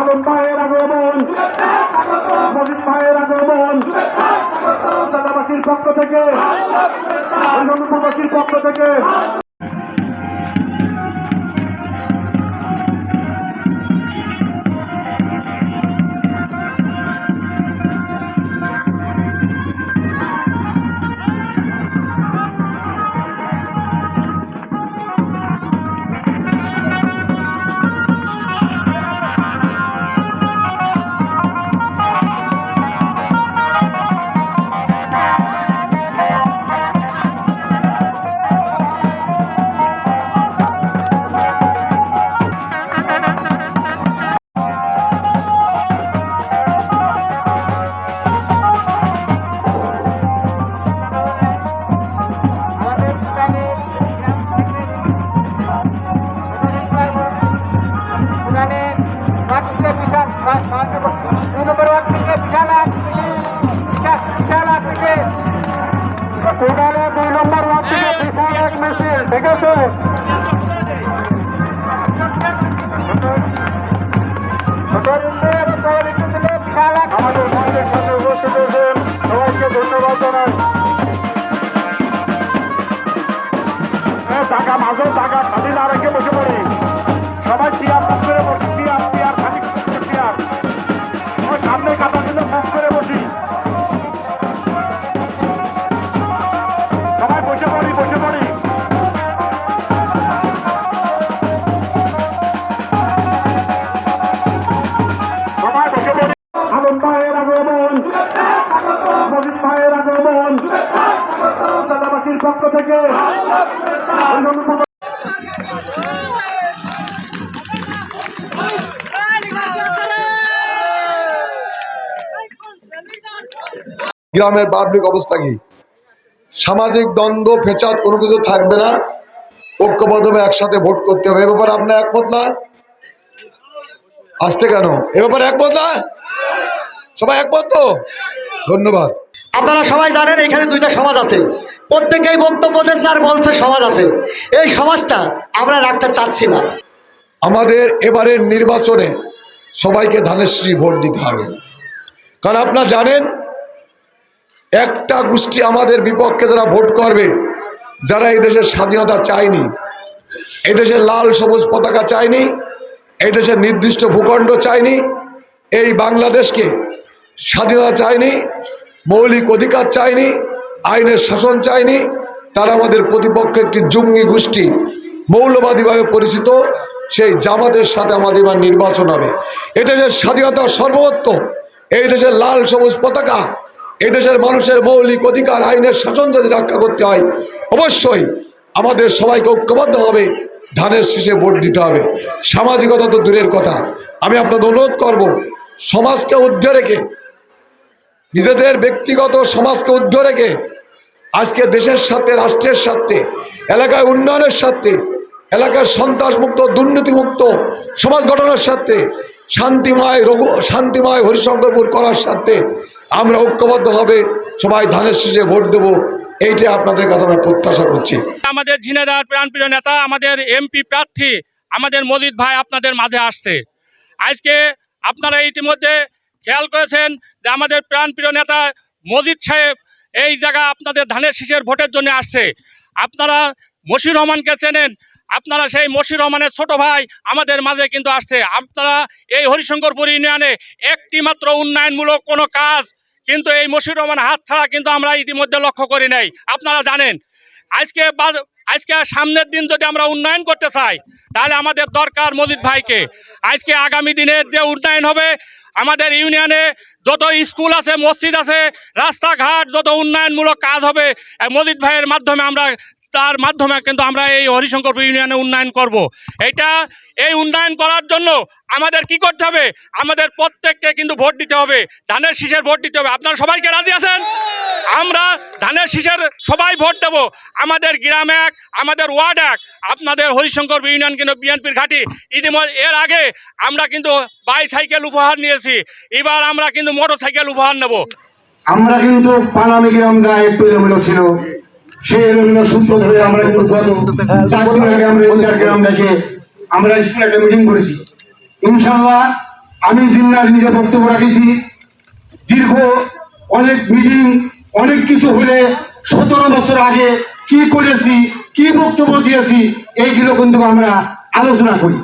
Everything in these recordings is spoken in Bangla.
আলম ভাইয়ের আগমন। মজিদ ভাইয়ের আগমন। দাদাবাসীর পক্ষ থেকে। পক্ষ থেকে। আমাদের মন্দির সাথে উপস্থিত হয়েছেন সবাইকে ধন্যবাদ জানাই টাকা মাঝে টাকা খালি না রেখে বসে পড়ি সবাই গ্রামের পাবলিক অবস্থা কি? সামাজিক দ্বন্দ্ব ফেচাত কোনো কিছু থাকবে না। ঐক্যবদ্ধভাবে একসাথে ভোট করতে হবে। এ ব্যাপারে আপনার একমত না? আসতে কেন? এ ব্যাপারে একমত না? সবাই একমত তো? ধন্যবাদ। আপনারা সবাই জানেন এখানে দুইটা সমাজ আছে। প্রত্যেকেই বক্তব্য দিচ্ছে আর বলছে সমাজ আছে। এই সমাজটা আমরা রাখতে চাচ্ছি না। আমাদের এবারের নির্বাচনে সবাইকে ধানেশ্রী ভোট দিতে হবে। কারণ আপনারা জানেন একটা গোষ্ঠী আমাদের বিপক্ষে যারা ভোট করবে, যারা এই দেশের স্বাধীনতা চায়নি, এই দেশের লাল সবুজ পতাকা চায়নি, এই দেশের নির্দিষ্ট ভূখণ্ড চায়নি, এই বাংলাদেশকে স্বাধীনতা চায়নি, মৌলিক অধিকার চায়নি, আইনের শাসন চায়নি, তারা আমাদের প্রতিপক্ষ একটি জঙ্গি গোষ্ঠী মৌলবাদীভাবে পরিচিত, সেই জামাতের সাথে আমাদের এবার নির্বাচন হবে। এ দেশের স্বাধীনতার সর্বত্র, এই দেশের লাল সবুজ পতাকা এই দেশের মানুষের মৌলিক অধিকার, আইনের শাসন যদি রক্ষা করতে হয়, অবশ্যই আমাদের সবাইকে ঐক্যবদ্ধ হবে ধানের শীষে ভোট দিতে হবে। সামাজিকতা তো দূরের কথা। আমি আপনাদের অনুরোধ করব, সমাজকে ঊর্ধ্বে রেখে, নিজেদের ব্যক্তিগত সমাজকে ঊর্ধ্বে রেখে, আজকে দেশের সাথে রাষ্ট্রের সাথে এলাকায় উন্নয়নের সাথে এলাকার সন্ত্রাসমুক্ত, দুর্নীতিমুক্ত সমাজ গঠনের সাথে শান্তিময় রঘু, শান্তিময় হরিশঙ্করপুর করার সাথে আমরা ঐক্যবদ্ধভাবে সবাই ধানের শীষে ভোট দেবো, এইটাই আপনাদের কাছে আমি প্রত্যাশা করছি। আমাদের ঝিনেদার প্রাণপ্রিয় নেতা, আমাদের এমপি প্রার্থী, আমাদের মজিদ ভাই আপনাদের মাঝে আসছে। আজকে আপনারা ইতিমধ্যে খেয়াল করেছেন যে আমাদের প্রাণপ্রিয় নেতা মজিদ সাহেব এই জায়গা আপনাদের ধানের শীষের ভোটের জন্য আসছে। আপনারা মশির রহমানকে চেনেন, আপনারা সেই মশির রহমানের ছোট ভাই আমাদের মাঝে কিন্তু আসছে। আপনারা এই হরিশঙ্করপুর ইউনিয়নে একটি মাত্র উন্নয়নমূলক কোনো কাজ কিন্তু এই মশির রহমান হাত ছাড়া কিন্তু আমরা ইতিমধ্যে লক্ষ্য করি নাই। আপনারা জানেন, আজকে আজকে সামনের দিন যদি আমরা উন্নয়ন করতে চাই, তাহলে আমাদের দরকার মজিদ ভাইকে। আজকে আগামী দিনের যে উন্নয়ন হবে, আমাদের ইউনিয়নে যত স্কুল আছে, মসজিদ আছে, রাস্তাঘাট যত উন্নয়নমূলক কাজ হবে মজিদ ভাইয়ের মাধ্যমে আমরা তার মাধ্যমে কিন্তু আমরা এই হরিশঙ্করপুর ইউনিয়নে উন্নয়ন করব। এটা এই উন্নয়ন করার জন্য আমাদের কি করতে হবে? আমাদের প্রত্যেককে কিন্তু ভোট দিতে হবে। ধানের শীষের ভোট দিতে হবে। আপনারা সবাইকে রাজি আছেন? আমরা ধানের শীষের সবাই ভোট দেব। আমাদের গ্রাম এক, আমাদের ওয়ার্ড এক, আপনাদের হরিশঙ্কর ইউনিয়ন কিন্তু বিএনপির ঘাঁটি। ইতিমধ্যে এর আগে আমরা কিন্তু বাইসাইকেল উপহার নিয়েছি। এবার আমরা কিন্তু মোটর সাইকেল উপহার নেব। আমরা কিন্তু পানামি গ্রাম একটু ছিল। মিটিং করেছি। আমি জিন্নার নিজে বক্তব্য রাখেছি। দীর্ঘ অনেক মিটিং অনেক কিছু হলে সতেরো বছর আগে কি করেছি, কি বক্তব্য দিয়েছি, এইগুলো কিন্তু আমরা আলোচনা করি।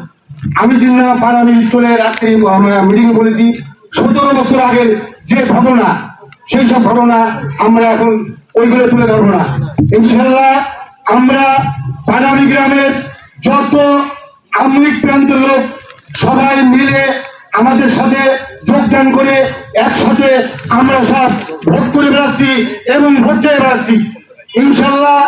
আমি জিন্না পাড়ামি স্কুলে রাত্রি মিটিং বলেছি সতেরো বছর আগের যে ঘটনা, সেই সব ঘটনা আমরা এখন ওইগুলো তুলে ধরবো না। ইনশাল্লাহ আমরা পানামি গ্রামের যত আমলিক প্রান্ত লোক সবাই মিলে আমাদের সাথে যোগদান করে একসাথে আমরা সব ভোট করে বেড়াচ্ছি এবং ভোট দিয়ে বেড়াচ্ছি। ইনশাল্লাহ